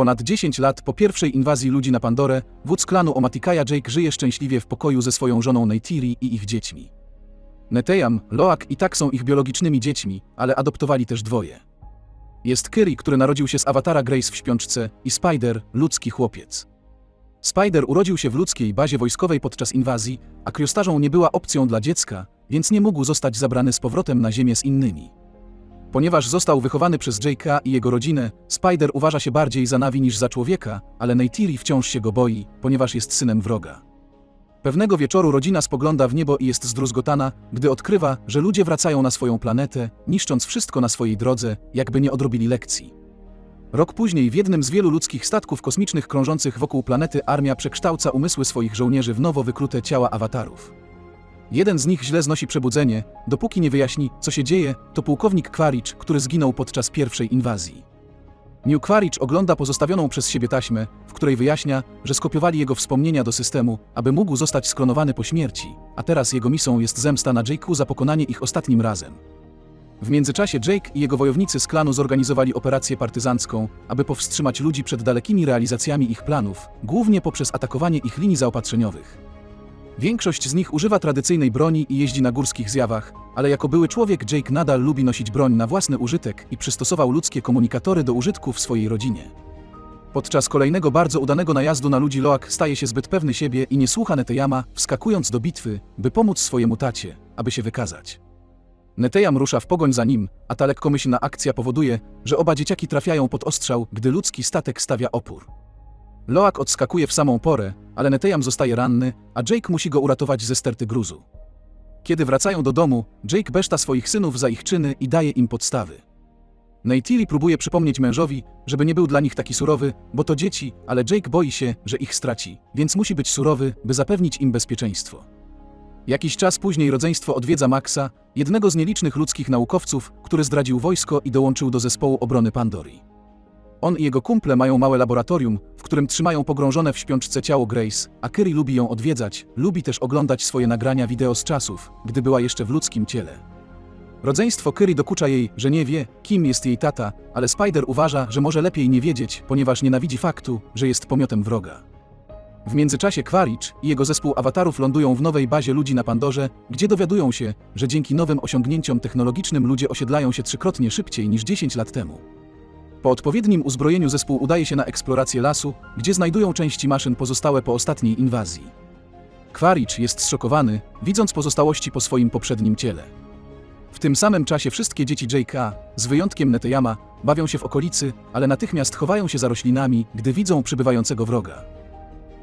Ponad 10 lat po pierwszej inwazji ludzi na Pandorę, wódz klanu Omatikaja Jake żyje szczęśliwie w pokoju ze swoją żoną Neytiri i ich dziećmi. Neteyam, Loak i tak są ich biologicznymi dziećmi, ale adoptowali też dwoje. Jest Kyrie, który narodził się z awatara Grace w śpiączce i Spider, ludzki chłopiec. Spider urodził się w ludzkiej bazie wojskowej podczas inwazji, a kriostarzą nie była opcją dla dziecka, więc nie mógł zostać zabrany z powrotem na ziemię z innymi. Ponieważ został wychowany przez Jake'a i jego rodzinę, Spider uważa się bardziej za Navi niż za człowieka, ale Neytiri wciąż się go boi, ponieważ jest synem wroga. Pewnego wieczoru rodzina spogląda w niebo i jest zdruzgotana, gdy odkrywa, że ludzie wracają na swoją planetę, niszcząc wszystko na swojej drodze, jakby nie odrobili lekcji. Rok później w jednym z wielu ludzkich statków kosmicznych krążących wokół planety armia przekształca umysły swoich żołnierzy w nowo wyklute ciała awatarów. Jeden z nich źle znosi przebudzenie, dopóki nie wyjaśni, co się dzieje, to pułkownik Quaritch, który zginął podczas pierwszej inwazji. New Quaritch ogląda pozostawioną przez siebie taśmę, w której wyjaśnia, że skopiowali jego wspomnienia do systemu, aby mógł zostać sklonowany po śmierci, a teraz jego misją jest zemsta na Jake'u za pokonanie ich ostatnim razem. W międzyczasie Jake i jego wojownicy z klanu zorganizowali operację partyzancką, aby powstrzymać ludzi przed dalekimi realizacjami ich planów, głównie poprzez atakowanie ich linii zaopatrzeniowych. Większość z nich używa tradycyjnej broni i jeździ na górskich zjawach, ale jako były człowiek Jake nadal lubi nosić broń na własny użytek i przystosował ludzkie komunikatory do użytku w swojej rodzinie. Podczas kolejnego bardzo udanego najazdu na ludzi Loak staje się zbyt pewny siebie i nie słucha Neteyama, wskakując do bitwy, by pomóc swojemu tacie, aby się wykazać. Neteyam rusza w pogoń za nim, a ta lekkomyślna akcja powoduje, że oba dzieciaki trafiają pod ostrzał, gdy ludzki statek stawia opór. Loak odskakuje w samą porę, ale Neteyam zostaje ranny, a Jake musi go uratować ze sterty gruzu. Kiedy wracają do domu, Jake beszta swoich synów za ich czyny i daje im podstawy. Neytiri próbuje przypomnieć mężowi, żeby nie był dla nich taki surowy, bo to dzieci, ale Jake boi się, że ich straci, więc musi być surowy, by zapewnić im bezpieczeństwo. Jakiś czas później rodzeństwo odwiedza Maxa, jednego z nielicznych ludzkich naukowców, który zdradził wojsko i dołączył do zespołu obrony Pandorii. On i jego kumple mają małe laboratorium, w którym trzymają pogrążone w śpiączce ciało Grace, a Kyrie lubi ją odwiedzać, lubi też oglądać swoje nagrania wideo z czasów, gdy była jeszcze w ludzkim ciele. Rodzeństwo Kyrie dokucza jej, że nie wie, kim jest jej tata, ale Spider uważa, że może lepiej nie wiedzieć, ponieważ nienawidzi faktu, że jest pomiotem wroga. W międzyczasie Quaritch i jego zespół awatarów lądują w nowej bazie ludzi na Pandorze, gdzie dowiadują się, że dzięki nowym osiągnięciom technologicznym ludzie osiedlają się trzykrotnie szybciej niż 10 lat temu. Po odpowiednim uzbrojeniu zespół udaje się na eksplorację lasu, gdzie znajdują części maszyn pozostałe po ostatniej inwazji. Quaritch jest zszokowany, widząc pozostałości po swoim poprzednim ciele. W tym samym czasie wszystkie dzieci J.K., z wyjątkiem Neteyama, bawią się w okolicy, ale natychmiast chowają się za roślinami, gdy widzą przybywającego wroga.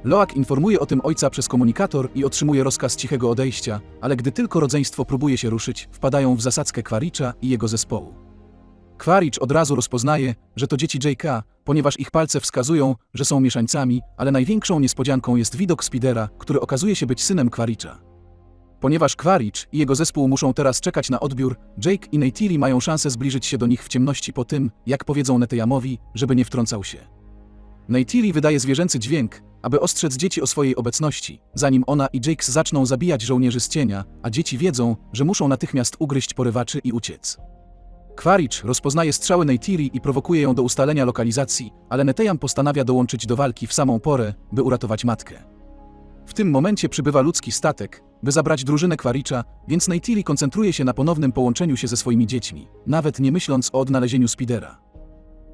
Loak informuje o tym ojca przez komunikator i otrzymuje rozkaz cichego odejścia, ale gdy tylko rodzeństwo próbuje się ruszyć, wpadają w zasadzkę Quaritcha i jego zespołu. Quaritch od razu rozpoznaje, że to dzieci J.K., ponieważ ich palce wskazują, że są mieszańcami, ale największą niespodzianką jest widok Spidera, który okazuje się być synem Quaritcha. Ponieważ Quaritch i jego zespół muszą teraz czekać na odbiór, Jake i Neytiri mają szansę zbliżyć się do nich w ciemności po tym, jak powiedzą Neteyamowi, żeby nie wtrącał się. Neytiri wydaje zwierzęcy dźwięk, aby ostrzec dzieci o swojej obecności, zanim ona i Jake zaczną zabijać żołnierzy z cienia, a dzieci wiedzą, że muszą natychmiast ugryźć porywaczy i uciec. Quaritch rozpoznaje strzały Neytiri i prowokuje ją do ustalenia lokalizacji, ale Neteyam postanawia dołączyć do walki w samą porę, by uratować matkę. W tym momencie przybywa ludzki statek, by zabrać drużynę Quaritcha, więc Neytiri koncentruje się na ponownym połączeniu się ze swoimi dziećmi, nawet nie myśląc o odnalezieniu Spidera.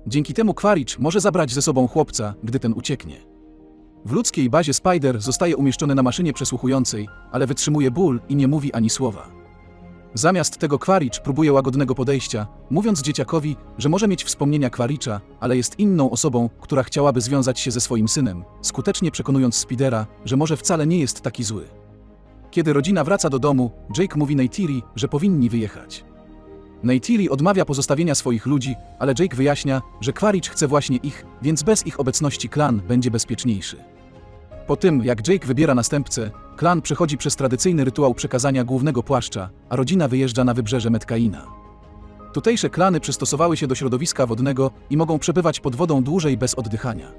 Dzięki temu Quaritch może zabrać ze sobą chłopca, gdy ten ucieknie. W ludzkiej bazie Spider zostaje umieszczony na maszynie przesłuchującej, ale wytrzymuje ból i nie mówi ani słowa. Zamiast tego Quaritch próbuje łagodnego podejścia, mówiąc dzieciakowi, że może mieć wspomnienia Quaritcha, ale jest inną osobą, która chciałaby związać się ze swoim synem, skutecznie przekonując Spidera, że może wcale nie jest taki zły. Kiedy rodzina wraca do domu, Jake mówi Neytiri, że powinni wyjechać. Neytiri odmawia pozostawienia swoich ludzi, ale Jake wyjaśnia, że Quaritch chce właśnie ich, więc bez ich obecności klan będzie bezpieczniejszy. Po tym, jak Jake wybiera następcę, klan przechodzi przez tradycyjny rytuał przekazania głównego płaszcza, a rodzina wyjeżdża na wybrzeże Metkaina. Tutejsze klany przystosowały się do środowiska wodnego i mogą przebywać pod wodą dłużej bez oddychania.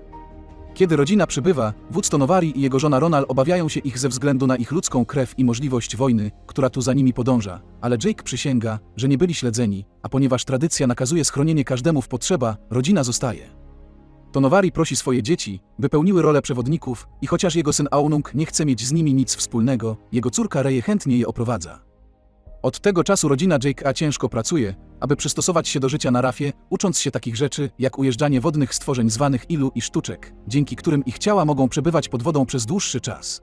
Kiedy rodzina przybywa, wódz Tonowari i jego żona Ronal obawiają się ich ze względu na ich ludzką krew i możliwość wojny, która tu za nimi podąża, ale Jake przysięga, że nie byli śledzeni, a ponieważ tradycja nakazuje schronienie każdemu w potrzeba, rodzina zostaje. Tonowari prosi swoje dzieci, by pełniły rolę przewodników i chociaż jego syn Aonung nie chce mieć z nimi nic wspólnego, jego córka Reje chętnie je oprowadza. Od tego czasu rodzina Jake A ciężko pracuje, aby przystosować się do życia na rafie, ucząc się takich rzeczy, jak ujeżdżanie wodnych stworzeń zwanych ilu i sztuczek, dzięki którym ich ciała mogą przebywać pod wodą przez dłuższy czas.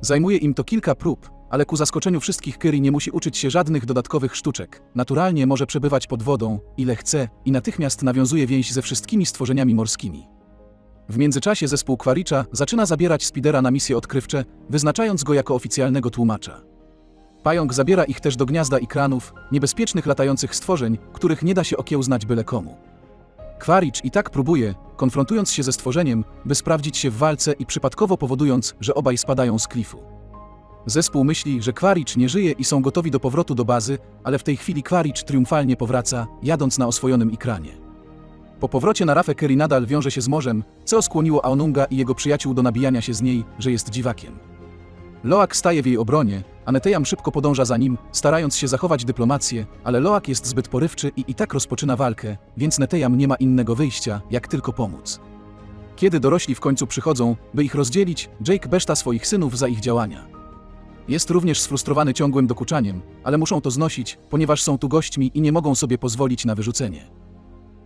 Zajmuje im to kilka prób, ale ku zaskoczeniu wszystkich Kyrie nie musi uczyć się żadnych dodatkowych sztuczek. Naturalnie może przebywać pod wodą, ile chce i natychmiast nawiązuje więź ze wszystkimi stworzeniami morskimi. W międzyczasie zespół Quaricza zaczyna zabierać Spidera na misje odkrywcze, wyznaczając go jako oficjalnego tłumacza. Pająk zabiera ich też do gniazda ikranów, niebezpiecznych latających stworzeń, których nie da się okiełznać byle komu. Quaritch i tak próbuje, konfrontując się ze stworzeniem, by sprawdzić się w walce i przypadkowo powodując, że obaj spadają z klifu. Zespół myśli, że Quaritch nie żyje i są gotowi do powrotu do bazy, ale w tej chwili Quaritch triumfalnie powraca, jadąc na oswojonym ikranie. Po powrocie na rafę Kerry nadal wiąże się z morzem, co skłoniło Aonunga i jego przyjaciół do nabijania się z niej, że jest dziwakiem. Loak staje w jej obronie, a Netejam szybko podąża za nim, starając się zachować dyplomację, ale Loak jest zbyt porywczy i i tak rozpoczyna walkę, więc Netejam nie ma innego wyjścia, jak tylko pomóc. Kiedy dorośli w końcu przychodzą, by ich rozdzielić, Jake beszta swoich synów za ich działania. Jest również sfrustrowany ciągłym dokuczaniem, ale muszą to znosić, ponieważ są tu gośćmi i nie mogą sobie pozwolić na wyrzucenie.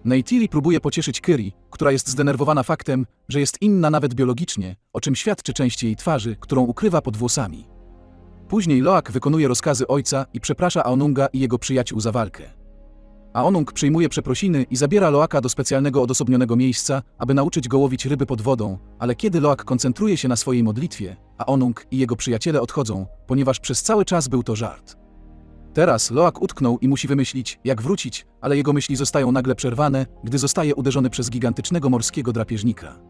Neytiri próbuje pocieszyć Kyri, która jest zdenerwowana faktem, że jest inna nawet biologicznie, o czym świadczy część jej twarzy, którą ukrywa pod włosami. Później Loak wykonuje rozkazy ojca i przeprasza Aonunga i jego przyjaciół za walkę. Aonung przyjmuje przeprosiny i zabiera Loaka do specjalnego odosobnionego miejsca, aby nauczyć go łowić ryby pod wodą, ale kiedy Loak koncentruje się na swojej modlitwie, Aonung i jego przyjaciele odchodzą, ponieważ przez cały czas był to żart. Teraz Loak utknął i musi wymyślić, jak wrócić, ale jego myśli zostają nagle przerwane, gdy zostaje uderzony przez gigantycznego morskiego drapieżnika.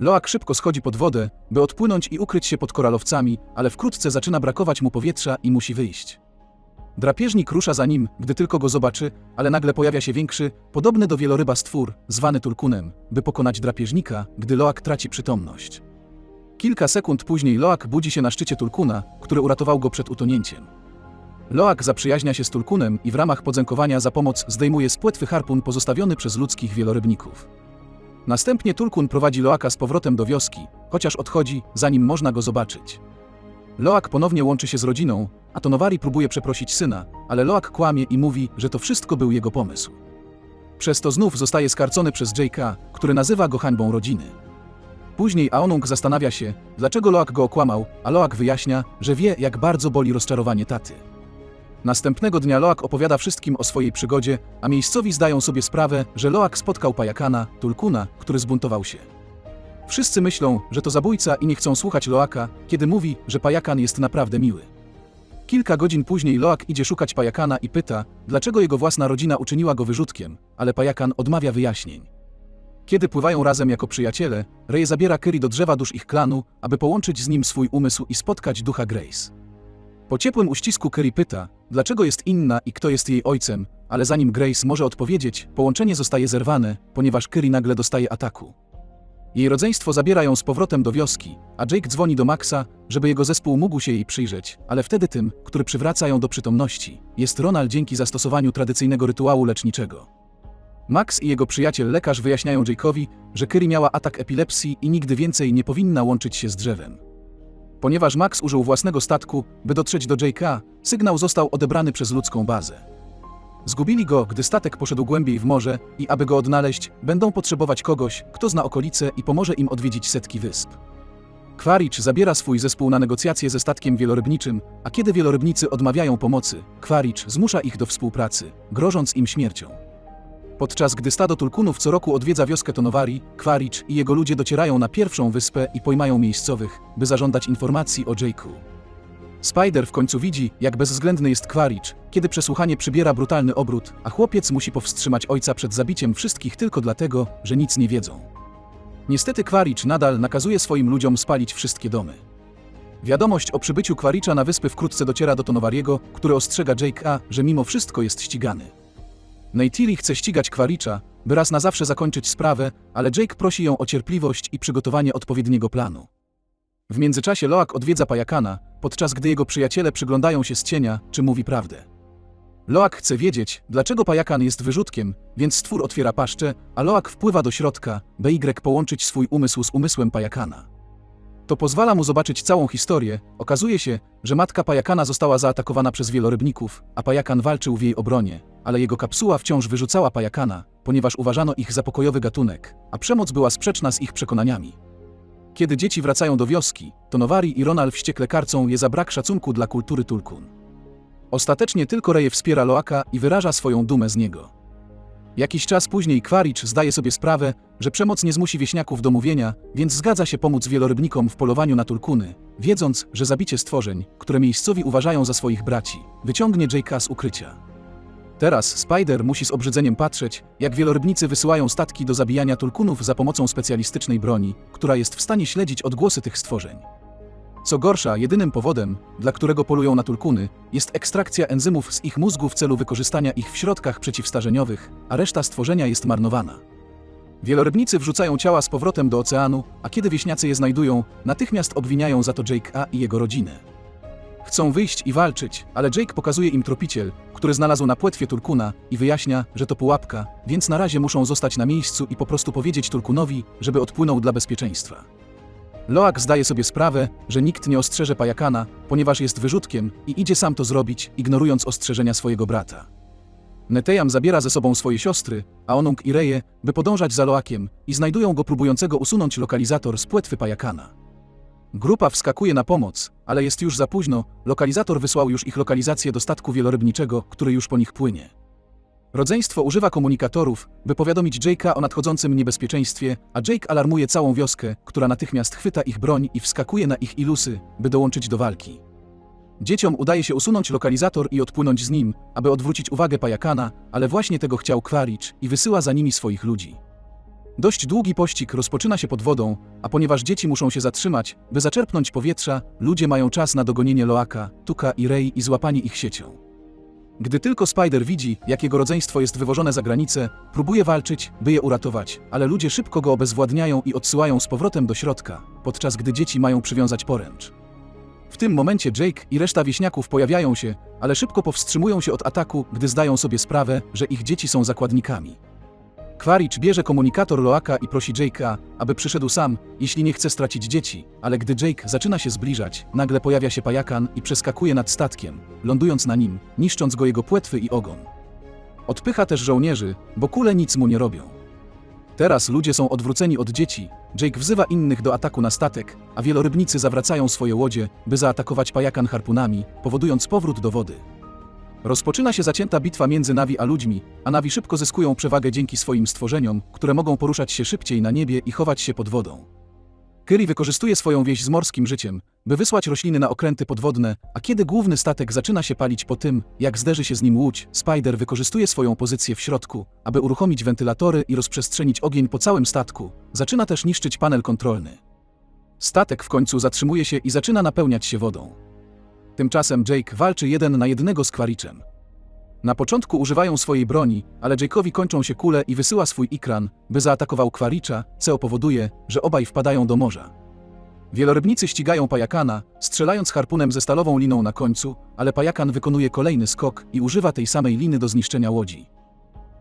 Loak szybko schodzi pod wodę, by odpłynąć i ukryć się pod koralowcami, ale wkrótce zaczyna brakować mu powietrza i musi wyjść. Drapieżnik rusza za nim, gdy tylko go zobaczy, ale nagle pojawia się większy, podobny do wieloryba stwór, zwany tulkunem, by pokonać drapieżnika, gdy Loak traci przytomność. Kilka sekund później Loak budzi się na szczycie tulkuna, który uratował go przed utonięciem. Loak zaprzyjaźnia się z tulkunem i w ramach podziękowania za pomoc zdejmuje z płetwy harpun pozostawiony przez ludzkich wielorybników. Następnie tulkun prowadzi Loaka z powrotem do wioski, chociaż odchodzi, zanim można go zobaczyć. Loak ponownie łączy się z rodziną, a Tonowari próbuje przeprosić syna, ale Loak kłamie i mówi, że to wszystko był jego pomysł. Przez to znów zostaje skarcony przez J.K., który nazywa go hańbą rodziny. Później Aonung zastanawia się, dlaczego Loak go okłamał, a Loak wyjaśnia, że wie, jak bardzo boli rozczarowanie taty. Następnego dnia Loak opowiada wszystkim o swojej przygodzie, a miejscowi zdają sobie sprawę, że Loak spotkał pajakana, Tulkuna, który zbuntował się. Wszyscy myślą, że to zabójca i nie chcą słuchać Loaka, kiedy mówi, że pajakan jest naprawdę miły. Kilka godzin później Loak idzie szukać pajakana i pyta, dlaczego jego własna rodzina uczyniła go wyrzutkiem, ale pajakan odmawia wyjaśnień. Kiedy pływają razem jako przyjaciele, Ray zabiera Kyri do drzewa dusz ich klanu, aby połączyć z nim swój umysł i spotkać ducha Grace. Po ciepłym uścisku Kerry pyta, dlaczego jest inna i kto jest jej ojcem, ale zanim Grace może odpowiedzieć, połączenie zostaje zerwane, ponieważ Kerry nagle dostaje ataku. Jej rodzeństwo zabiera ją z powrotem do wioski, a Jake dzwoni do Maxa, żeby jego zespół mógł się jej przyjrzeć, ale wtedy tym, który przywraca ją do przytomności, jest Ronald dzięki zastosowaniu tradycyjnego rytuału leczniczego. Max i jego przyjaciel lekarz wyjaśniają Jake'owi, że Kerry miała atak epilepsji i nigdy więcej nie powinna łączyć się z drzewem. Ponieważ Max użył własnego statku, by dotrzeć do JK, sygnał został odebrany przez ludzką bazę. Zgubili go, gdy statek poszedł głębiej w morze i aby go odnaleźć, będą potrzebować kogoś, kto zna okolice i pomoże im odwiedzić setki wysp. Quaritch zabiera swój zespół na negocjacje ze statkiem wielorybniczym, a kiedy wielorybnicy odmawiają pomocy, Quaritch zmusza ich do współpracy, grożąc im śmiercią. Podczas gdy stado tulkunów co roku odwiedza wioskę Tonowari, Quaritch i jego ludzie docierają na pierwszą wyspę i pojmają miejscowych, by zażądać informacji o Jake'u. Spider w końcu widzi, jak bezwzględny jest Quaritch, kiedy przesłuchanie przybiera brutalny obrót, a chłopiec musi powstrzymać ojca przed zabiciem wszystkich tylko dlatego, że nic nie wiedzą. Niestety Quaritch nadal nakazuje swoim ludziom spalić wszystkie domy. Wiadomość o przybyciu Quaritcha na wyspy wkrótce dociera do Tonowariego, który ostrzega Jake'a, że mimo wszystko jest ścigany. Neytiri chce ścigać Quaritcha, by raz na zawsze zakończyć sprawę, ale Jake prosi ją o cierpliwość i przygotowanie odpowiedniego planu. W międzyczasie Loak odwiedza Pajakana, podczas gdy jego przyjaciele przyglądają się z cienia, czy mówi prawdę. Loak chce wiedzieć, dlaczego pajakan jest wyrzutkiem, więc stwór otwiera paszczę, a Loak wpływa do środka, by Y połączyć swój umysł z umysłem pajakana. To pozwala mu zobaczyć całą historię. Okazuje się, że matka pajakana została zaatakowana przez wielorybników, a pajakan walczył w jej obronie, ale jego kapsuła wciąż wyrzucała pajakana, ponieważ uważano ich za pokojowy gatunek, a przemoc była sprzeczna z ich przekonaniami. Kiedy dzieci wracają do wioski, to Nowari i Ronal wściekle karcą je za brak szacunku dla kultury Tulkun. Ostatecznie tylko Reje wspiera Loaka i wyraża swoją dumę z niego. Jakiś czas później Quaritch zdaje sobie sprawę, że przemoc nie zmusi wieśniaków do mówienia, więc zgadza się pomóc wielorybnikom w polowaniu na tulkuny, wiedząc, że zabicie stworzeń, które miejscowi uważają za swoich braci, wyciągnie Jake'a z ukrycia. Teraz Spider musi z obrzydzeniem patrzeć, jak wielorybnicy wysyłają statki do zabijania tulkunów za pomocą specjalistycznej broni, która jest w stanie śledzić odgłosy tych stworzeń. Co gorsza, jedynym powodem, dla którego polują na tulkuny, jest ekstrakcja enzymów z ich mózgu w celu wykorzystania ich w środkach przeciwstarzeniowych, a reszta stworzenia jest marnowana. Wielorybnicy wrzucają ciała z powrotem do oceanu, a kiedy wieśniacy je znajdują, natychmiast obwiniają za to Jake'a i jego rodzinę. Chcą wyjść i walczyć, ale Jake pokazuje im tropiciel, który znalazł na płetwie Turkuna i wyjaśnia, że to pułapka, więc na razie muszą zostać na miejscu i po prostu powiedzieć Turkunowi, żeby odpłynął dla bezpieczeństwa. Loak zdaje sobie sprawę, że nikt nie ostrzeże pajakana, ponieważ jest wyrzutkiem i idzie sam to zrobić, ignorując ostrzeżenia swojego brata. Netejam zabiera ze sobą swoje siostry, a Onung i Reje, by podążać za Loakiem i znajdują go próbującego usunąć lokalizator z płetwy pajakana. Grupa wskakuje na pomoc, ale jest już za późno, lokalizator wysłał już ich lokalizację do statku wielorybniczego, który już po nich płynie. Rodzeństwo używa komunikatorów, by powiadomić Jake'a o nadchodzącym niebezpieczeństwie, a Jake alarmuje całą wioskę, która natychmiast chwyta ich broń i wskakuje na ich ilusy, by dołączyć do walki. Dzieciom udaje się usunąć lokalizator i odpłynąć z nim, aby odwrócić uwagę pajakana, ale właśnie tego chciał Quaritch i wysyła za nimi swoich ludzi. Dość długi pościg rozpoczyna się pod wodą, a ponieważ dzieci muszą się zatrzymać, by zaczerpnąć powietrza, ludzie mają czas na dogonienie Loaka, Tuka i Rey i złapanie ich siecią. Gdy tylko Spider widzi, jak jego rodzeństwo jest wywożone za granicę, próbuje walczyć, by je uratować, ale ludzie szybko go obezwładniają i odsyłają z powrotem do środka, podczas gdy dzieci mają przywiązać poręcz. W tym momencie Jake i reszta wieśniaków pojawiają się, ale szybko powstrzymują się od ataku, gdy zdają sobie sprawę, że ich dzieci są zakładnikami. Quaritch bierze komunikator Loaka i prosi Jake'a, aby przyszedł sam, jeśli nie chce stracić dzieci, ale gdy Jake zaczyna się zbliżać, nagle pojawia się pajakan i przeskakuje nad statkiem, lądując na nim, niszcząc go jego płetwy i ogon. Odpycha też żołnierzy, bo kule nic mu nie robią. Teraz ludzie są odwróceni od dzieci, Jake wzywa innych do ataku na statek, a wielorybnicy zawracają swoje łodzie, by zaatakować pajakan harpunami, powodując powrót do wody. Rozpoczyna się zacięta bitwa między Navi a ludźmi, a Navi szybko zyskują przewagę dzięki swoim stworzeniom, które mogą poruszać się szybciej na niebie i chować się pod wodą. Kyri wykorzystuje swoją wieś z morskim życiem, by wysłać rośliny na okręty podwodne, a kiedy główny statek zaczyna się palić po tym, jak zderzy się z nim łódź, Spider wykorzystuje swoją pozycję w środku, aby uruchomić wentylatory i rozprzestrzenić ogień po całym statku. Zaczyna też niszczyć panel kontrolny. Statek w końcu zatrzymuje się i zaczyna napełniać się wodą. Tymczasem Jake walczy jeden na jednego z Kwariczem. Na początku używają swojej broni, ale Jake'owi kończą się kule i wysyła swój ikran, by zaatakował Kwaricza, co powoduje, że obaj wpadają do morza. Wielorybnicy ścigają pajakana, strzelając harpunem ze stalową liną na końcu, ale pajakan wykonuje kolejny skok i używa tej samej liny do zniszczenia łodzi.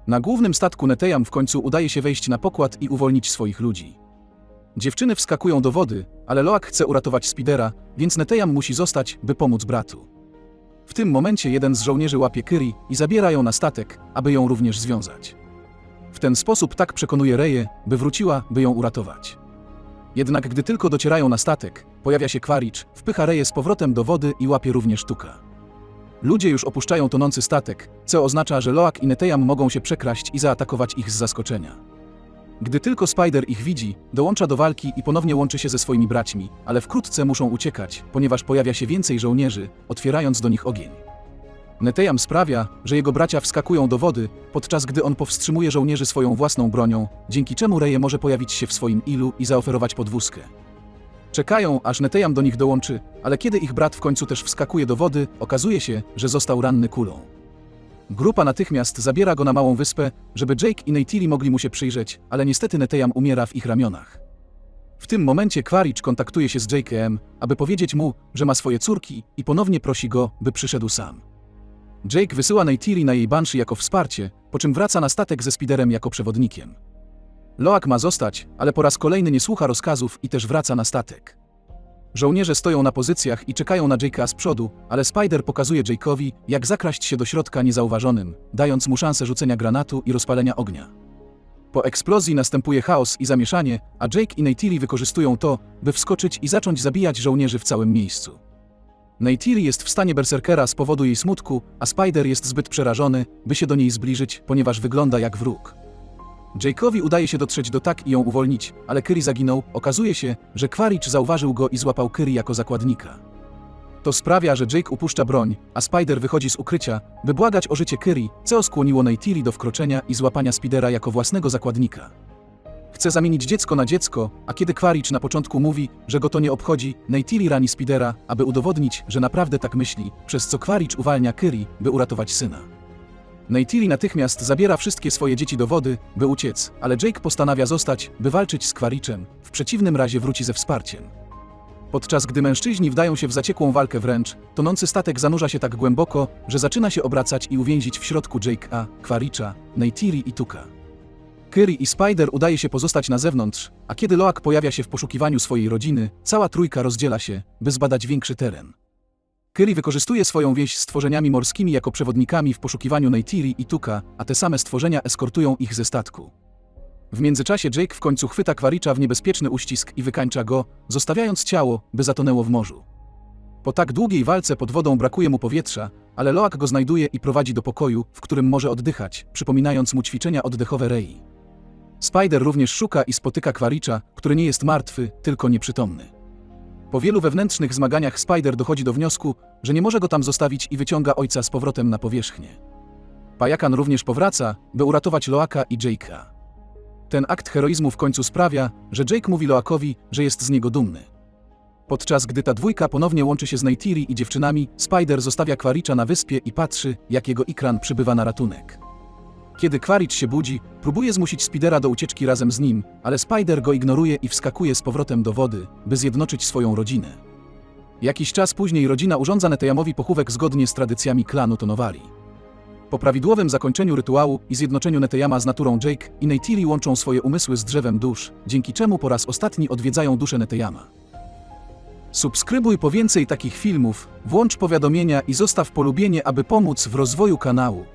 Na głównym statku Netejam w końcu udaje się wejść na pokład i uwolnić swoich ludzi. Dziewczyny wskakują do wody, ale Loak chce uratować Spidera, więc Netejam musi zostać, by pomóc bratu. W tym momencie jeden z żołnierzy łapie Kyri i zabiera ją na statek, aby ją również związać. W ten sposób tak przekonuje Reję, by wróciła, by ją uratować. Jednak gdy tylko docierają na statek, pojawia się Quaritch, wpycha Reję z powrotem do wody i łapie również Tuka. Ludzie już opuszczają tonący statek, co oznacza, że Loak i Netejam mogą się przekraść i zaatakować ich z zaskoczenia. Gdy tylko Spider ich widzi, dołącza do walki i ponownie łączy się ze swoimi braćmi, ale wkrótce muszą uciekać, ponieważ pojawia się więcej żołnierzy, otwierając do nich ogień. Netejam sprawia, że jego bracia wskakują do wody, podczas gdy on powstrzymuje żołnierzy swoją własną bronią, dzięki czemu Reje może pojawić się w swoim ilu i zaoferować podwózkę. Czekają, aż Netejam do nich dołączy, ale kiedy ich brat w końcu też wskakuje do wody, okazuje się, że został ranny kulą. Grupa natychmiast zabiera go na małą wyspę, żeby Jake i Neytiri mogli mu się przyjrzeć, ale niestety Netejam umiera w ich ramionach. W tym momencie Quaritch kontaktuje się z Jake'em, aby powiedzieć mu, że ma swoje córki i ponownie prosi go, by przyszedł sam. Jake wysyła Neytiri na jej Banshee jako wsparcie, po czym wraca na statek ze Spiderem jako przewodnikiem. Loak ma zostać, ale po raz kolejny nie słucha rozkazów i też wraca na statek. Żołnierze stoją na pozycjach i czekają na Jake'a z przodu, ale Spider pokazuje Jake'owi, jak zakraść się do środka niezauważonym, dając mu szansę rzucenia granatu i rozpalenia ognia. Po eksplozji następuje chaos i zamieszanie, a Jake i Neytiri wykorzystują to, by wskoczyć i zacząć zabijać żołnierzy w całym miejscu. Neytiri jest w stanie berserkera z powodu jej smutku, a Spider jest zbyt przerażony, by się do niej zbliżyć, ponieważ wygląda jak wróg. Jake'owi udaje się dotrzeć do tak i ją uwolnić, ale Kyrie zaginął. Okazuje się, że Quaritch zauważył go i złapał Kyrie jako zakładnika. To sprawia, że Jake upuszcza broń, a Spider wychodzi z ukrycia, by błagać o życie Kyrie, co skłoniło Neytiri do wkroczenia i złapania Spidera jako własnego zakładnika. Chce zamienić dziecko na dziecko, a kiedy Quaritch na początku mówi, że go to nie obchodzi, Neytiri rani Spidera, aby udowodnić, że naprawdę tak myśli, przez co Quaritch uwalnia Kyrie, by uratować syna. Neytiri natychmiast zabiera wszystkie swoje dzieci do wody, by uciec, ale Jake postanawia zostać, by walczyć z Quaritchem, w przeciwnym razie wróci ze wsparciem. Podczas gdy mężczyźni wdają się w zaciekłą walkę wręcz, tonący statek zanurza się tak głęboko, że zaczyna się obracać i uwięzić w środku Jake'a, Quaritcha, Neytiri i Tuka. Kyrie i Spider udaje się pozostać na zewnątrz, a kiedy Loak pojawia się w poszukiwaniu swojej rodziny, cała trójka rozdziela się, by zbadać większy teren. Kyrie wykorzystuje swoją więź z stworzeniami morskimi jako przewodnikami w poszukiwaniu Neytiri i Tuka, a te same stworzenia eskortują ich ze statku. W międzyczasie Jake w końcu chwyta Quaritcha w niebezpieczny uścisk i wykańcza go, zostawiając ciało, by zatonęło w morzu. Po tak długiej walce pod wodą brakuje mu powietrza, ale Loak go znajduje i prowadzi do pokoju, w którym może oddychać, przypominając mu ćwiczenia oddechowe Rei. Spider również szuka i spotyka Quaritcha, który nie jest martwy, tylko nieprzytomny. Po wielu wewnętrznych zmaganiach Spider dochodzi do wniosku, że nie może go tam zostawić i wyciąga ojca z powrotem na powierzchnię. Pajakan również powraca, by uratować Loaka i Jake'a. Ten akt heroizmu w końcu sprawia, że Jake mówi Loakowi, że jest z niego dumny. Podczas gdy ta dwójka ponownie łączy się z Neytiri i dziewczynami, Spider zostawia Quaritcha na wyspie i patrzy, jak jego ikran przybywa na ratunek. Kiedy Quaritch się budzi, próbuje zmusić Spidera do ucieczki razem z nim, ale Spider go ignoruje i wskakuje z powrotem do wody, by zjednoczyć swoją rodzinę. Jakiś czas później rodzina urządza Netejamowi pochówek zgodnie z tradycjami klanu Tonowali. Po prawidłowym zakończeniu rytuału i zjednoczeniu Netejama z naturą Jake i Neytiri łączą swoje umysły z drzewem dusz, dzięki czemu po raz ostatni odwiedzają duszę Netejama. Subskrybuj po więcej takich filmów, włącz powiadomienia i zostaw polubienie, aby pomóc w rozwoju kanału.